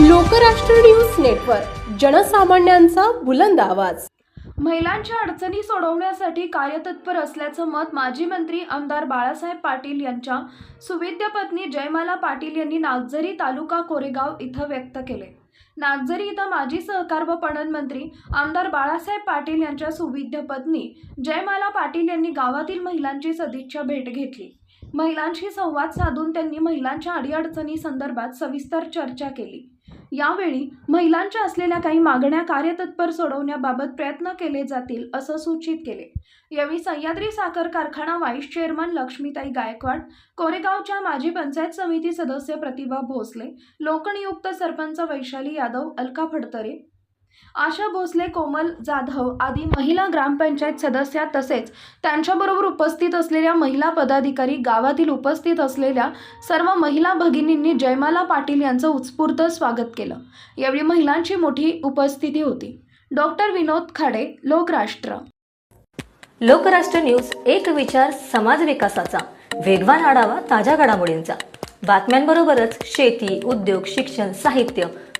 Lokrashtra news network जनसामान्यांचा बुलंद आवाज. महिलांच्या अडचणी सोडवण्यासाठी कार्यतत्पर असल्याचं मत माजी मंत्री आमदार बाळासाहेब पाटील यांच्या सुविद्य पत्नी जयमाला पाटील यांनी नागझरी तालुका कोरेगाव इथं व्यक्त केले. नागझरी इथं माजी सहकार व पणन मंत्री आमदार बाळासाहेब पाटील यांच्या सुविद्य पत्नी जयमाला पाटील यांनी गावातील महिलांची सदिच्छा भेट घेतली. महिलांशी संवाद साधून त्यांनी महिलांच्या अडीअडचणी संदर्भात सविस्तर चर्चा केली. यावेळी महिलांच्या असलेल्या काही मागण्या कार्यतत्पर सोडवण्याबाबत प्रयत्न केले जातील असं सूचित केले. यावेळी सह्याद्री साखर कारखाना व्हाईस चेअरमन लक्ष्मीताई गायकवाड कोरेगावच्या माजी पंचायत समिती सदस्य प्रतिभा भोसले लोकनियुक्त सरपंच वैशाली यादव अलका फडतरे आशा भोसले कोमल जाधव आदी महिला ग्रामपंचायत सदस्या तसेच त्यांच्याबरोबर उपस्थित असलेल्या महिला पदाधिकारी गावातील उपस्थित असलेल्या सर्व महिला भगिनींनी जयमाला पाटील यांचं उत्स्फूर्त स्वागत केलं. यावेळी महिलांची मोठी उपस्थिती होती. डॉक्टर विनोद खाडे लोकराष्ट्र. लोकराष्ट्र न्यूज एक विचार समाज विकासाचा. वेगवान आढावा ताज्या घडामोडींचा. बातम्यांबरोबरच शेती उद्योग शिक्षण साहित्य